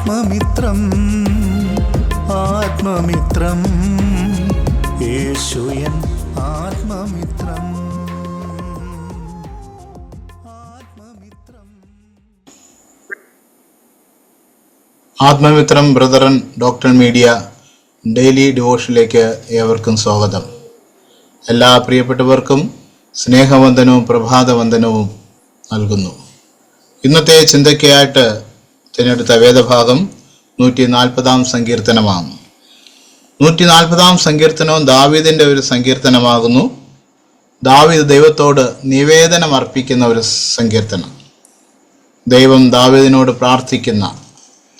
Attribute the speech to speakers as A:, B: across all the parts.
A: ആത്മമിത്രം ആത്മമിത്രം. യേശുയൻ ആത്മമിത്രം. ആത്മമിത്രം.
B: ബ്രദറൻ ഡോക്ടർ മീഡിയ ഡെയിലി ഡിവോഷനിലേക്ക് ഏവർക്കും സ്വാഗതം. എല്ലാ പ്രിയപ്പെട്ടവർക്കും സ്നേഹവന്ദനവും പ്രഭാതവന്ദനവും നൽകുന്നു. ഇന്നത്തെ ചിന്തയ്ക്കായിട്ട് തിരഞ്ഞെടുത്ത വേദഭാഗം നൂറ്റി നാൽപ്പതാം സങ്കീർത്തനമാണ്. നൂറ്റി നാൽപ്പതാം സങ്കീർത്തനവും ദാവീദിന്റെ ഒരു സങ്കീർത്തനമാകുന്നു. ദാവീദ് ദൈവത്തോട് നിവേദനം അർപ്പിക്കുന്ന ഒരു സങ്കീർത്തനം. ദൈവം ദാവീദിനോട് പ്രാർത്ഥിക്കുന്ന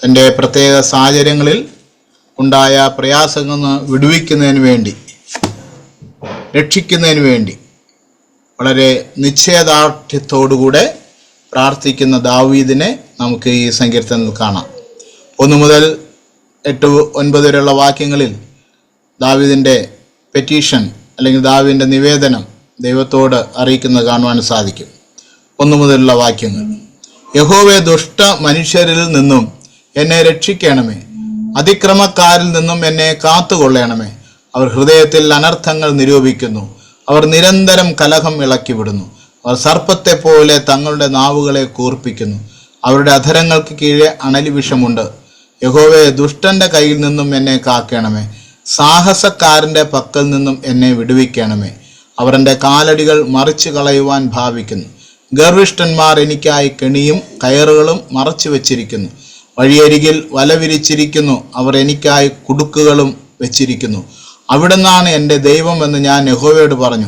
B: തന്റെ പ്രത്യേക സാഹചര്യങ്ങളിൽ ഉണ്ടായ പ്രയാസങ്ങൾ വിടുവിക്കുന്നതിന് വേണ്ടി രക്ഷിക്കുന്നതിന് വേണ്ടി വളരെ നിശ്ചയദാർഢ്യത്തോടുകൂടെ പ്രാർത്ഥിക്കുന്ന ദാവീദിനെ നമുക്ക് ഈ സങ്കീർത്തനത്തിൽ കാണാം. ഒന്ന് മുതൽ എട്ട് ഒൻപത് വരെയുള്ള വാക്യങ്ങളിൽ ദാവിദിന്റെ പെറ്റീഷൻ അല്ലെങ്കിൽ ദാവിദിന്റെ നിവേദനം ദൈവത്തോട് അറിയിക്കുന്നത് കാണുവാൻ സാധിക്കും. ഒന്ന് മുതലുള്ള വാക്യങ്ങൾ. യഹോവെ ദുഷ്ട മനുഷ്യരിൽ നിന്നും എന്നെ രക്ഷിക്കണമേ. അതിക്രമക്കാരിൽ നിന്നും എന്നെ കാത്തുകൊള്ളണമേ. അവർ ഹൃദയത്തിൽ അനർത്ഥങ്ങൾ നിരൂപിക്കുന്നു. അവർ നിരന്തരം കലഹം ഇളക്കി വിടുന്നു അവർ സർപ്പത്തെ പോലെ തങ്ങളുടെ നാവുകളെ കൂർപ്പിക്കുന്നു. അവരുടെ അധരങ്ങൾക്ക് കീഴെ അണലി വിഷമുണ്ട്. യഹോവെ ദുഷ്ടന്റെ കയ്യിൽ നിന്നും എന്നെ കാക്കണമേ. സാഹസക്കാരന്റെ പക്കൽ നിന്നും എന്നെ വിടുവിക്കണമേ. അവർ കാലടികൾ മറിച്ചു കളയുവാൻ ഭാവിക്കുന്നു. ഗർവിഷ്ഠന്മാർ എനിക്കായി കെണിയും കയറുകളും മറച്ചു വച്ചിരിക്കുന്നു. വഴിയരികിൽ വല വിരിച്ചിരിക്കുന്നു. അവർ എനിക്കായി കുടുക്കുകളും വെച്ചിരിക്കുന്നു. അവിടുന്നാണ് എന്റെ ദൈവമെന്ന് ഞാൻ യഹോവയോട് പറഞ്ഞു.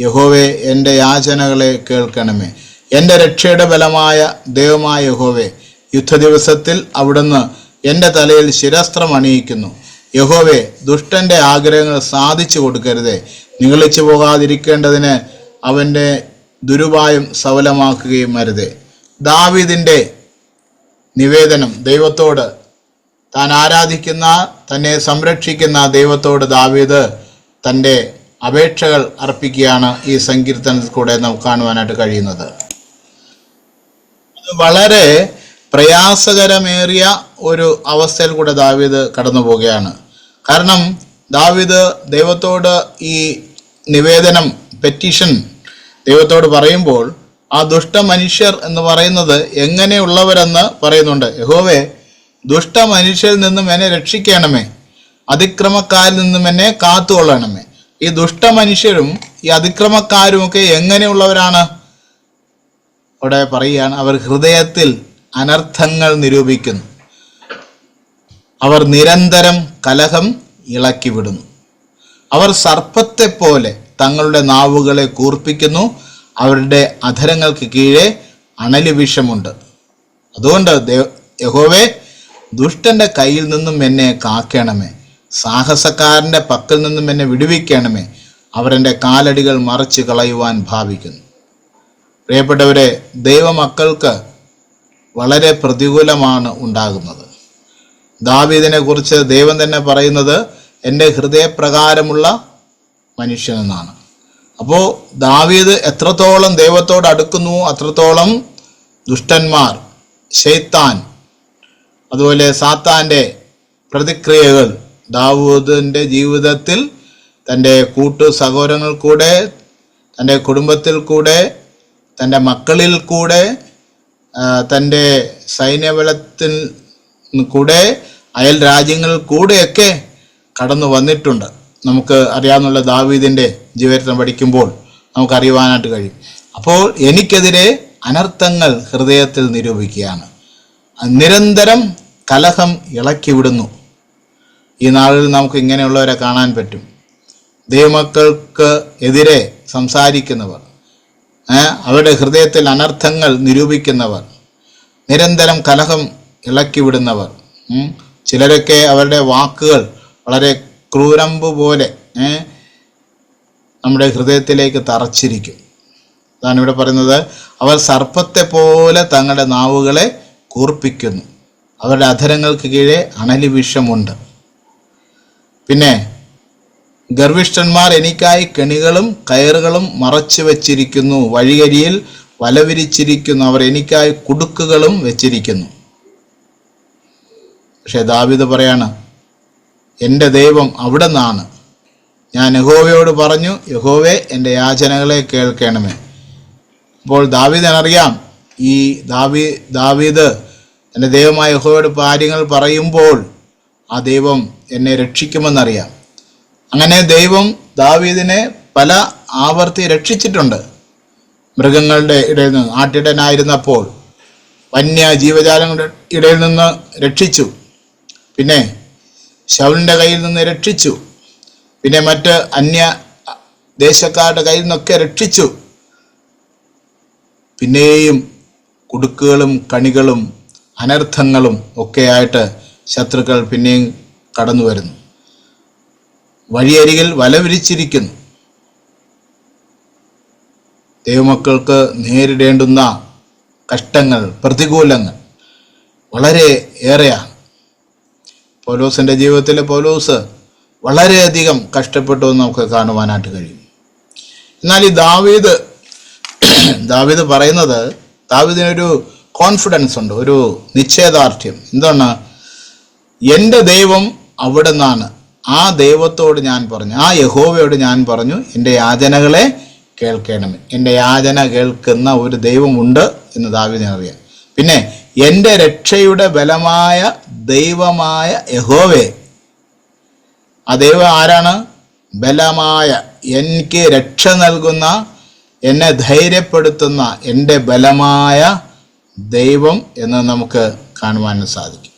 B: യഹോവെ എന്റെ യാചനകളെ കേൾക്കണമേ. എന്റെ രക്ഷയുടെ ബലമായ ദൈവമായ യഹോവെ യുദ്ധദിവസത്തിൽ അവിടുന്ന് എന്റെ തലയിൽ ശിരസ്ത്രം അണിയിക്കുന്നു. യഹോവെ ദുഷ്ടന്റെ ആഗ്രഹങ്ങൾ സാധിച്ചു കൊടുക്കരുതേ. നിഗളിച്ചു പോകാതിരിക്കേണ്ടതിന് അവന്റെ ദുരുപായം സഫലമാക്കുകയും അരുതേ. ദാവീദിന്റെ നിവേദനം ദൈവത്തോട്. താൻ ആരാധിക്കുന്ന തന്നെ സംരക്ഷിക്കുന്ന ദൈവത്തോട് ദാവീദ് തന്റെ അപേക്ഷകൾ അർപ്പിക്കുകയാണ് ഈ സങ്കീർത്തനത്തിൽ കൂടെ നമുക്ക് കാണുവാനായിട്ട് കഴിയുന്നത്. വളരെ പ്രയാസകരമേറിയ ഒരു അവസ്ഥയിൽ കൂടെ ദാവീദ് കടന്നു പോവുകയാണ്. കാരണം ദാവീദ് ദൈവത്തോട് ഈ നിവേദനം പെറ്റീഷൻ ദൈവത്തോട് പറയുമ്പോൾ ആ ദുഷ്ട മനുഷ്യർ എന്ന് പറയുന്നത് എങ്ങനെയുള്ളവരെന്ന് പറയുന്നുണ്ട്. യഹോവേ ദുഷ്ട മനുഷ്യരിൽ നിന്നും എന്നെ രക്ഷിക്കണമേ. അതിക്രമക്കാരിൽ നിന്നും എന്നെ കാത്തുകൊള്ളണമേ. ഈ ദുഷ്ട മനുഷ്യരും ഈ അതിക്രമക്കാരും ഒക്കെ എങ്ങനെയുള്ളവരാണ്? അവിടെ പറയുകയാണ് അവർ ഹൃദയത്തിൽ അനർത്ഥങ്ങൾ നിരൂപിക്കുന്നു. അവർ നിരന്തരം കലഹം ഇളക്കിവിടുന്നു. അവർ സർപ്പത്തെ പോലെ തങ്ങളുടെ നാവുകളെ കൂർപ്പിക്കുന്നു. അവരുടെ അധരങ്ങൾക്ക് കീഴേ അണലി വിഷമുണ്ട്. അതുകൊണ്ട് യഹോവേ ദുഷ്ടന്റെ കയ്യിൽ നിന്നും എന്നെ കാക്കണമേ. സാഹസക്കാരന്റെ പക്കൽ നിന്നും എന്നെ വിടുവിക്കണമേ. അവരെന്റെ കാലടികൾ മറിച്ച് കളയുവാൻ ഭാവിക്കുന്നു. പ്രിയപ്പെട്ടവരെ ദൈവമക്കൾക്ക് വളരെ പ്രതികൂലമാണ് ഉണ്ടാകുന്നത്. ദാവീദിനെ കുറിച്ച് ദൈവം തന്നെ പറയുന്നത് എന്റെ ഹൃദയപ്രകാരമുള്ള മനുഷ്യനെന്നാണ് അപ്പോൾ ദാവീദ് എത്രത്തോളം ദൈവത്തോട് അടുക്കുന്നു അത്രത്തോളം ദുഷ്ടന്മാർ ഷെയ്ത്താൻ അതുപോലെ സാത്താന്റെ പ്രതിക്രിയകൾ ദാവൂദിന്റെ ജീവിതത്തിൽ തന്റെ കൂട്ടു സഹോദരങ്ങൾ കൂടെ തന്റെ കുടുംബത്തിൽ കൂടെ തന്റെ മക്കളിൽ കൂടെ തന്റെ സൈന്യബലത്തിൽ കൂടെ അയൽ രാജ്യങ്ങളിൽ കൂടെയൊക്കെ കടന്നു വന്നിട്ടുണ്ട്. നമുക്ക് അറിയാവുന്ന ദാവീദിന്റെ ജീവിതം പഠിക്കുമ്പോൾ നമുക്ക് അറിയുവാനായിട്ട് കഴിയും. അപ്പോൾ എനിക്കെതിരെ അനർത്ഥങ്ങൾ ഹൃദയത്തിൽ നിരൂപിക്കുകയാണ്. നിരന്തരം കലഹം ഇളക്കി വിടുന്നു. ഈ നാളിൽ നമുക്ക് ഇങ്ങനെയുള്ളവരെ കാണാൻ പറ്റും. ദൈവമക്കൾക്ക് എതിരെ സംസാരിക്കുന്നവർ അവരുടെ ഹൃദയത്തിൽ അനർത്ഥങ്ങൾ നിരൂപിക്കുന്നവർ. നിരന്തരം കലഹം ഇളക്കിവിടുന്നവർ. ചിലരൊക്കെ അവരുടെ വാക്കുകൾ വളരെ ക്രൂരമ്പ് പോലെ നമ്മുടെ ഹൃദയത്തിലേക്ക് തറച്ചിരിക്കും. അതാണ് ഇവിടെ പറയുന്നത്. അവർ സർപ്പത്തെ പോലെ തങ്ങളുടെ നാവുകളെ കൂർപ്പിക്കുന്നു. അവരുടെ അധരങ്ങൾക്ക് കീഴേ അണലി വിഷമുണ്ട് പിന്നെ ഗർവിഷ്ഠന്മാർ എനിക്കായി കെണികളും കയറുകളും മറച്ചു വച്ചിരിക്കുന്നു. വഴികരിയിൽ വലവിരിച്ചിരിക്കുന്നു. അവർ എനിക്കായി കുടുക്കുകളും വെച്ചിരിക്കുന്നു. പക്ഷെ ദാവീദ് പറയാണ് എന്റെ ദൈവം അവിടെ നിന്നാണ് ഞാൻ യഹോവയോട് പറഞ്ഞു യഹോവെ എന്റെ യാചനകളെ കേൾക്കണമേ. അപ്പോൾ ദാവീദിനറിയാം ഈ ദാവി ദാവീദ് എന്റെ ദൈവമായ യഹോവയോട് കാര്യങ്ങൾ പറയുമ്പോൾ ആ ദൈവം എന്നെ രക്ഷിക്കുമെന്നറിയാം. അങ്ങനെ ദൈവം ദാവീദിനെ പല ആവർത്തി രക്ഷിച്ചിട്ടുണ്ട്. മൃഗങ്ങളുടെ ഇടയിൽ നിന്ന് ആട്ടിടനായിരുന്നപ്പോൾ വന്യ ജീവജാലങ്ങളുടെ ഇടയിൽ നിന്ന് രക്ഷിച്ചു. പിന്നെ ശൗലിന്റെ കയ്യിൽ നിന്ന് രക്ഷിച്ചു. പിന്നെ മറ്റ് അന്യ ദേശക്കാരുടെ കയ്യിൽ നിന്നൊക്കെ രക്ഷിച്ചു. പിന്നെയും കുടുക്കുകളും കണികളും അനർത്ഥങ്ങളും ഒക്കെയായിട്ട് ശത്രുക്കൾ പിന്നെയും കടന്നു വരുന്നു വഴിയരികിൽ വല വിരിച്ചിരിക്കുന്നു. ദൈവമക്കൾക്ക് നേരിടേണ്ടുന്ന കഷ്ടങ്ങൾ പ്രതികൂലങ്ങൾ വളരെ ഏറെയാണ്. പൗലോസിന്റെ ജീവിതത്തിലെ പൗലോസ് വളരെയധികം കഷ്ടപ്പെട്ടു എന്ന് നമുക്ക് കാണുവാനായിട്ട് കഴിയും. എന്നാൽ ഈ ദാവീദ് ദാവീദ് പറയുന്നത് ദാവീദിനൊരു കോൺഫിഡൻസ് ഉണ്ട് ഒരു നിശ്ചയദാർഢ്യം. എന്താണ്? എന്റെ ദൈവം അവിടെ നിന്നാണ് ആ ദൈവത്തോട് ഞാൻ പറഞ്ഞു ആ യഹോവയോട് ഞാൻ പറഞ്ഞു എന്റെ യാചനകളെ കേൾക്കണമേ. എന്റെ യാചന കേൾക്കുന്ന ഒരു ദൈവമുണ്ട് എന്ന് ദാവീദിനറിയാം പിന്നെ എന്റെ രക്ഷയുടെ ബലമായ ദൈവമായ യഹോവേ. ആ ദൈവം ആരാണ്? ബലമായ എനിക്ക് രക്ഷ നൽകുന്ന എന്നെ ധൈര്യപ്പെടുത്തുന്ന എന്റെ ബലമായ ദൈവം എന്ന് നമുക്ക് കാണുവാനും സാധിക്കും.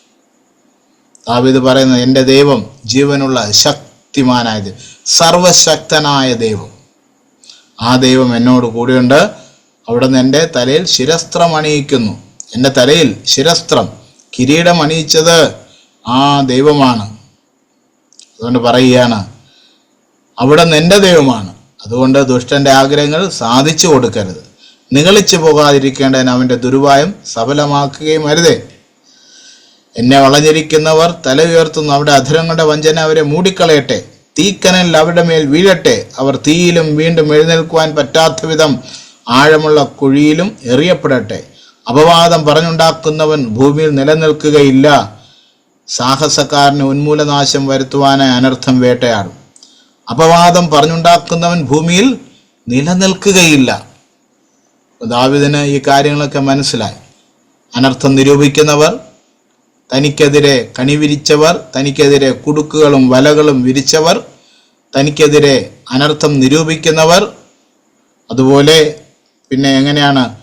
B: ദാവീദ് പറയുന്നത് എന്റെ ദൈവം ജീവനുള്ള ശക്തിമാനായ ദൈവം സർവശക്തനായ ദൈവം. ആ ദൈവം എന്നോട് കൂടിയുണ്ട്. അവിടെ നിന്ന് എന്റെ തലയിൽ ശിരസ്ത്രം അണിയിക്കുന്നു. എന്റെ തലയിൽ ശിരസ്ത്രം കിരീടം അണിയിച്ചത് ആ ദൈവമാണ്. അതുകൊണ്ട് പറയുകയാണ് അവിടെ എന്റെ ദൈവമാണ്. അതുകൊണ്ട് ദുഷ്ടന്റെ ആഗ്രഹങ്ങൾ സാധിച്ചു കൊടുക്കരുത്. നിഗളിച്ചു പോകാതിരിക്കേണ്ടതിന് അവന്റെ ദുരുപായം സഫലമാക്കുകയും അരുതേ. എന്നെ വളഞ്ഞിരിക്കുന്നവർ തല ഉയർത്തുന്നു. അവിടെ അധരങ്ങളുടെ വഞ്ചന അവരെ മൂടിക്കളയട്ടെ. തീക്കനൽ അവരുടെ മേൽ വീഴട്ടെ. അവർ തീയിലും വീണ്ടും എഴുന്നേൽക്കുവാൻ പറ്റാത്ത വിധം ആഴമുള്ള കുഴിയിലും എറിയപ്പെടട്ടെ. അപവാദം പറഞ്ഞുണ്ടാക്കുന്നവൻ ഭൂമിയിൽ നിലനിൽക്കുകയില്ല. സാഹസക്കാരന് ഉന്മൂലനാശം വരുത്തുവാനായി അനർത്ഥം വേട്ടയാടും. അപവാദം പറഞ്ഞുണ്ടാക്കുന്നവൻ ഭൂമിയിൽ നിലനിൽക്കുകയില്ല. ദാവിദിന് ഈ കാര്യങ്ങളൊക്കെ മനസ്സിലായി. അനർത്ഥം നിരൂപിക്കുന്നവർ തനിക്കെതിരെ കണിവിരിച്ചവർ തനിക്കെതിരെ കുടുക്കുകളും വലകളും വിരിച്ചവർ തനിക്കെതിരെ അനർത്ഥം നിരൂപിക്കുന്നവർ. അതുപോലെ പിന്നെ എങ്ങനെയാണ്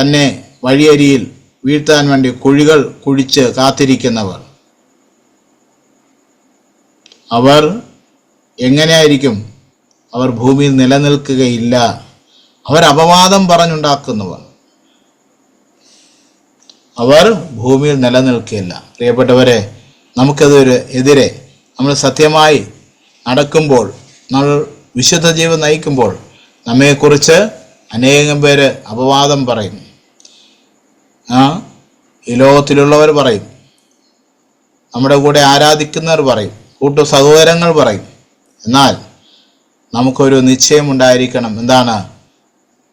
B: തന്നെ വഴിയരിയിൽ വീഴ്ത്താൻ വേണ്ടി കുഴികൾ കുഴിച്ച് കാത്തിരിക്കുന്നവർ. അവർ എങ്ങനെയായിരിക്കും? അവർ ഭൂമിയിൽ നിലനിൽക്കുകയില്ല. അവർ അപവാദം പറഞ്ഞുണ്ടാക്കുന്നവർ. അവർ ഭൂമിയിൽ നിലനിൽക്കുകയില്ല. പ്രിയപ്പെട്ടവരെ നമുക്കതൊരു എതിരെ നമ്മൾ സത്യമായി നടക്കുമ്പോൾ നമ്മൾ വിശുദ്ധ ജീവൻ നയിക്കുമ്പോൾ നമ്മെക്കുറിച്ച് അനേകം പേര് അപവാദം പറയും. ആ ഈ ലോകത്തിലുള്ളവർ പറയും. നമ്മുടെ കൂടെ ആരാധിക്കുന്നവർ പറയും. കൂട്ടു സഹോദരങ്ങൾ പറയും. എന്നാൽ നമുക്കൊരു നിശ്ചയമുണ്ടായിരിക്കണം എന്താണ്?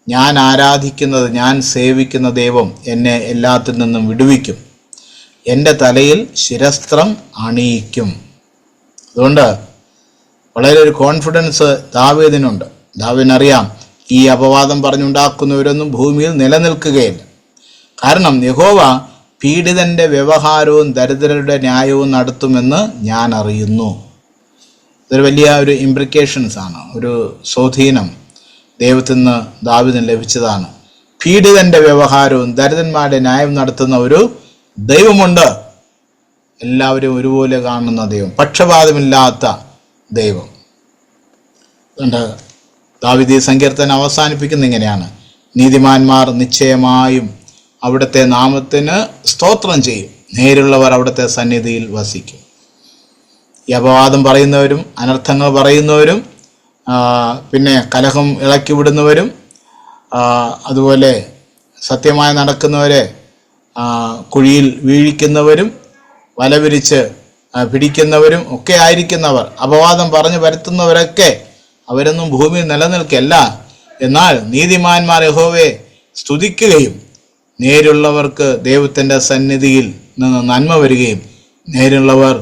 B: ഞാൻ ആരാധിക്കുന്നത് ഞാൻ സേവിക്കുന്ന ദൈവം എന്നെ എല്ലാത്തിൽ നിന്നും വിടുവിക്കും. എന്റെ തലയിൽ ശിരസ്ത്രം അണിയിക്കും. അതുകൊണ്ട് വളരെ ഒരു കോൺഫിഡൻസ് ദാവേദിനുണ്ട്. ദാവിനറിയാം ഈ അപവാദം പറഞ്ഞുണ്ടാക്കുന്നവരൊന്നും ഭൂമിയിൽ നിലനിൽക്കുകയില്ല. കാരണം യഹോവ പീഡിതന്റെ വ്യവഹാരവും ദരിദ്രരുടെ ന്യായവും നടത്തുമെന്ന് ഞാൻ അറിയുന്നു. ഇതൊരു വലിയ ഒരു ഇംപ്ലിക്കേഷൻസ് ആണ് ഒരു സ്വാധീനം. ദൈവത്തിൽ നിന്ന് ദാവിദിന് ലഭിച്ചതാണ്. പീഡിതന്റെ വ്യവഹാരവും ദരിദ്രന്മാരുടെ ന്യായം നടത്തുന്ന ഒരു ദൈവമുണ്ട്. എല്ലാവരും ഒരുപോലെ കാണുന്ന ദൈവം പക്ഷപാതമില്ലാത്ത ദൈവം. അതുകൊണ്ട് ദാവിദി സങ്കീർത്തനം അവസാനിപ്പിക്കുന്ന ഇങ്ങനെയാണ്. നീതിമാന്മാർ നിശ്ചയമായും അവിടുത്തെ നാമത്തിന് സ്തോത്രം ചെയ്യും. നേരുള്ളവർ അവിടുത്തെ സന്നിധിയിൽ വസിക്കും. ഈ അപവാദം പറയുന്നവരും അനർത്ഥങ്ങൾ പറയുന്നവരും പിന്നെ കലഹം ഇളക്കി വിടുന്നവരും അതുപോലെ സത്യമായി നടക്കുന്നവരെ കുഴിയിൽ വീഴിക്കുന്നവരും വലവിരിച്ച് പിടിക്കുന്നവരും ഒക്കെ ആയിരിക്കുന്നവർ. അപവാദം പറഞ്ഞു വരുത്തുന്നവരൊക്കെ അവരൊന്നും ഭൂമിയിൽ നിലനിൽക്കല്ല. എന്നാൽ നീതിമാന്മാർ യഹോവയെ സ്തുതിക്കുകയും നേരുള്ളവർക്ക് ദൈവത്തിന്റെ സന്നിധിയിൽ നിന്ന് നന്മ വരികയും നേരുള്ളവർ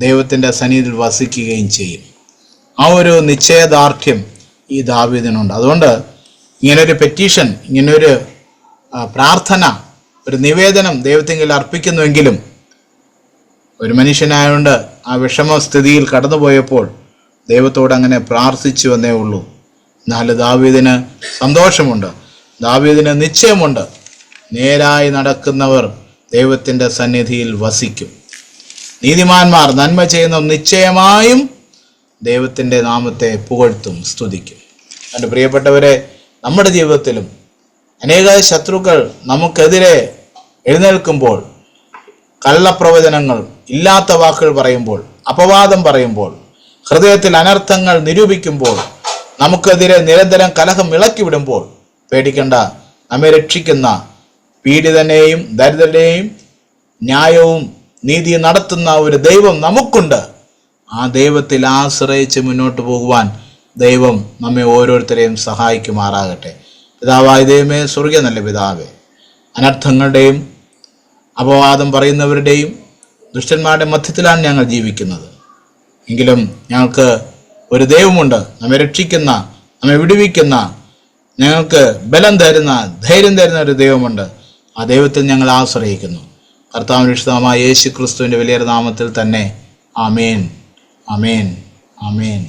B: ദൈവത്തിന്റെ സന്നിധിയിൽ വസിക്കുകയും ചെയ്യും. ആ ഒരു നിശ്ചയദാർഢ്യം ഈ ദാവീദിനുണ്ട്. അതുകൊണ്ട് ഇങ്ങനൊരു പെറ്റീഷൻ ഇങ്ങനൊരു പ്രാർത്ഥന ഒരു നിവേദനം ദൈവത്തെങ്കിൽ അർപ്പിക്കുന്നുവെങ്കിലും ഒരു മനുഷ്യനായതുകൊണ്ട് ആ വിഷമ സ്ഥിതിയിൽ കടന്നുപോയപ്പോൾ ദൈവത്തോട് അങ്ങനെ പ്രാർത്ഥിച്ചു എന്നേ ഉള്ളൂ. എന്നാൽ ദാവീദിന് സന്തോഷമുണ്ട്. ദാവീദിന് നിശ്ചയമുണ്ട്. നേരായി നടക്കുന്നവർ ദൈവത്തിന്റെ സന്നിധിയിൽ വസിക്കും. നീതിമാന്മാർ നന്മ ചെയ്യുന്ന നിശ്ചയമായും ദൈവത്തിന്റെ നാമത്തെ പുകഴ്ത്തും സ്തുതിക്കും. എന്റെ പ്രിയപ്പെട്ടവരെ നമ്മുടെ ജീവിതത്തിലും അനേക ശത്രുക്കൾ നമുക്കെതിരെ എഴുന്നേൽക്കുമ്പോൾ കള്ളപ്രവചനങ്ങൾ ഇല്ലാത്ത വാക്കുകൾ പറയുമ്പോൾ അപവാദം പറയുമ്പോൾ ഹൃദയത്തിൽ അനർത്ഥങ്ങൾ നിരൂപിക്കുമ്പോൾ നമുക്കെതിരെ നിരന്തരം കലഹം ഇളക്കി വിടുമ്പോൾ പേടിക്കേണ്ട നമ്മെ രക്ഷിക്കുന്ന പീഡിതനെയും ദരിദ്രനെയും ന്യായവും നീതിയും നടത്തുന്ന ഒരു ദൈവം നമുക്കുണ്ട്. ആ ദൈവത്തിൽ ആശ്രയിച്ച് മുന്നോട്ട് പോകുവാൻ ദൈവം നമ്മെ ഓരോരുത്തരെയും സഹായിക്കുമാറാകട്ടെ. പിതാവായ ദൈവമേ സ്വർഗീയ നല്ല പിതാവേ. അനർത്ഥങ്ങളുടെയും അപവാദം പറയുന്നവരുടെയും ദുഷ്ടന്മാരുടെ മധ്യത്തിലാണ് ഞങ്ങൾ ജീവിക്കുന്നത്. എങ്കിലും ഞങ്ങൾക്ക് ഒരു ദൈവമുണ്ട്. നമ്മെ രക്ഷിക്കുന്ന നമ്മെ വിടുവിക്കുന്ന ഞങ്ങൾക്ക് ബലം തരുന്ന ധൈര്യം തരുന്ന ഒരു ദൈവമുണ്ട്. ആ ദൈവത്തിൽ ഞങ്ങൾ ആശ്രയിക്കുന്നു. കർത്താവ് രക്ഷിതമായ യേശു ക്രിസ്തുവിന്റെ വലിയ നാമത്തിൽ തന്നെ ആമേൻ. ആമേൻ ആമേൻ